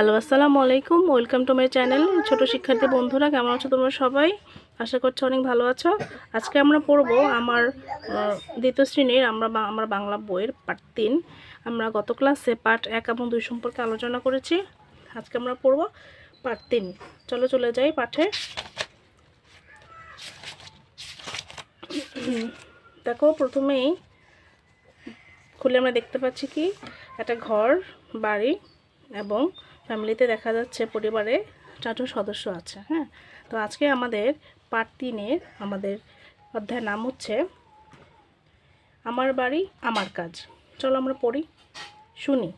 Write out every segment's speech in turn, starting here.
Hello, আসসালামু আলাইকুম। Welcome to my channel ছোট শিক্ষার্থী বন্ধুরা, কেমন আছো তোমরা সবাই? আশা করছি অনেক ভালো আছো। আজকে আমরা পড়ব আমার দ্বিতীয় শ্রেণির আমরা আমার বাংলা বইয়ের পার্ট তিন। আমরা গত ক্লাসে পার্ট এক এবং দুই সম্পর্কে আলোচনা করেছি। আজকে আমরা পড়ব পার্ট তিন। চলো চলে যাই পাঠে। দেখো, প্রথমেই খুলে আমরা দেখতে পাচ্ছি কি? একটা ঘর, বাড়ি এবং ফ্যামিলিতে দেখা যাচ্ছে পরিবারে চারজন সদস্য আছে হ্যাঁ? তো আজকে আমাদের পার্ট তিনের আমাদের অধ্যায়ের নাম হচ্ছে, আমার বাড়ি আমার কাজ। চলো আমরা পড়ি, শুনি।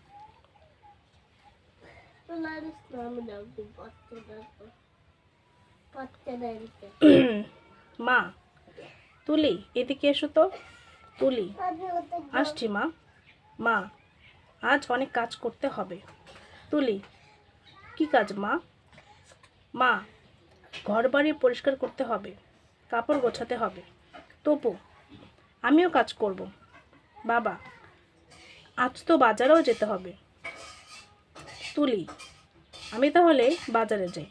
মা, তুলি, এদিকে এসো তো। তুলি, আসছি মা। মা, আজ অনেক কাজ করতে হবে। তুলি কি কাজ, মা? মা ঘর বাড়ি পরিষ্কার করতে হবে, কাপড় গোছাতে হবে। তপু আমিও কাজ করব। বাবা, আজ তো বাজারেও যেতে হবে। তুলি, আমি তাহলে বাজারে যাই।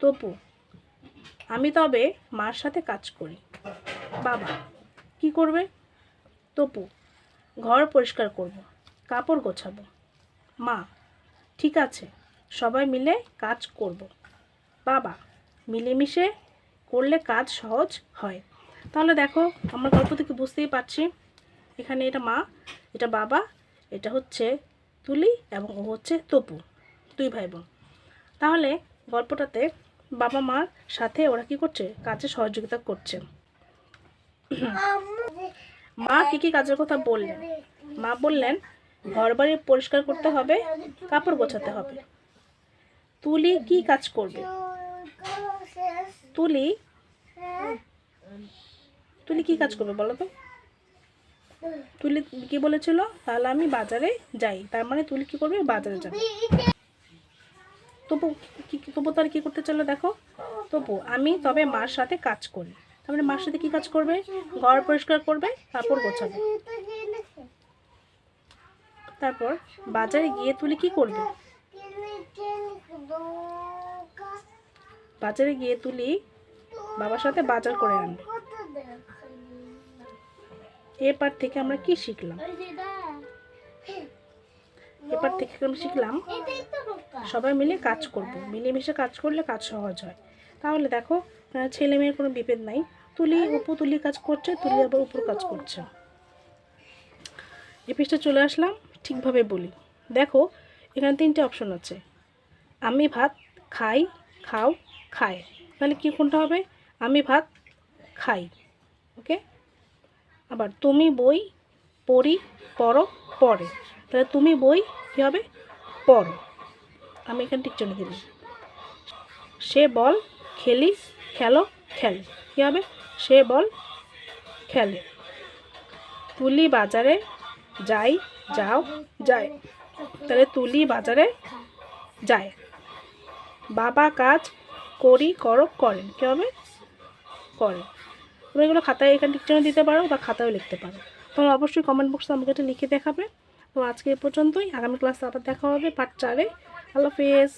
তপু আমি তবে মার সাথে কাজ করি। বাবা, কি করবে? তপু ঘর পরিষ্কার করব, কাপড় গোছাবো। মা, ঠিক আছে। সবাই মিলে কাজ করব। বাবা, মিলেমিশে করলে কাজ সহজ হয়। তাহলে দেখো, আমরা গল্প থেকে বুঝতেই পারছি, এখানে এটা মা, এটা বাবা, এটা হচ্ছে তুলি এবং ও হচ্ছে তপু, দুই ভাই বোন তাহলে গল্পটাতে বাবা মার সাথে ওরা কি করছে? কাজে সহযোগিতা করছে। মা কি কি কাজের কথা বললেন? মা বললেন ঘর বাড়ি পরিষ্কার করতে হবে, কাপড় গোছাতে হবে। তুলি কি কাজ করবে? তুলি? তুলি কি কাজ করবে বলো তো? তুলি কি বলেছিল? তাহলে আমি বাজারে যাই। তার মানে তুলি কি করবে? বাজারে যাবে। তবু কি তবু তার কি করতে চলো দেখো? তবু আমি তবে মার সাথে কাজ করি। তারপরে মার সাথে কি কাজ করবে? ঘর পরিষ্কার করবে কাপড় গোছাবে। তারপর বাজারে গিয়ে তুলি কি করবে? বাজারে গিয়ে তুলি, বাবার সাথে বাজার করে আনবে এরপর থেকে আমরা কি শিখলাম? এরপর থেকে আমরা শিখলাম? সবাই মিলে কাজ করব। মিলেমিশে কাজ করলে কাজ সহজ হয়। তাহলে দেখো ছেলে মেয়ের কোনো বিভেদ নাই। তুলি উপু তুলি কাজ করছে, তুলি আবার উপর কাজ করছে। পৃষ্ঠা চলে আসলাম, ঠিকভাবে বলি। দেখো, এখানে তিনটে অপশন আছে। আমি ভাত খাই, খাও, খায়। তাহলে কি কোনটা হবে? আমি ভাত খাই। ওকে? আবার তুমি বই পড়ি, পড়ো, পড়ে। তাহলে তুমি বই কী হবে? পড়ো। আমি এখানে ঠিক চলে দিলাম। সে বল খেলি, খেলো, খেলে। কী হবে? সে বল খেলে। তুলি বাজারে যাই, যাও যায় তাহলে তুলি বাজারে যায় বাবা কাজ করি কর করেন। কী হবে? করেন। তুমি এগুলো খাতায় এখানে টিকচারও দিতে পারো বা খাতায়ও লিখতে পারো। তোমরা অবশ্যই কমেন্ট বক্সে আমাকে এটা লিখে দেখাবে। তো আজকে এ পর্যন্তই। আগামী ক্লাসে আবার দেখা হবে পার্ট চারে। হ্যালো হাফেজ।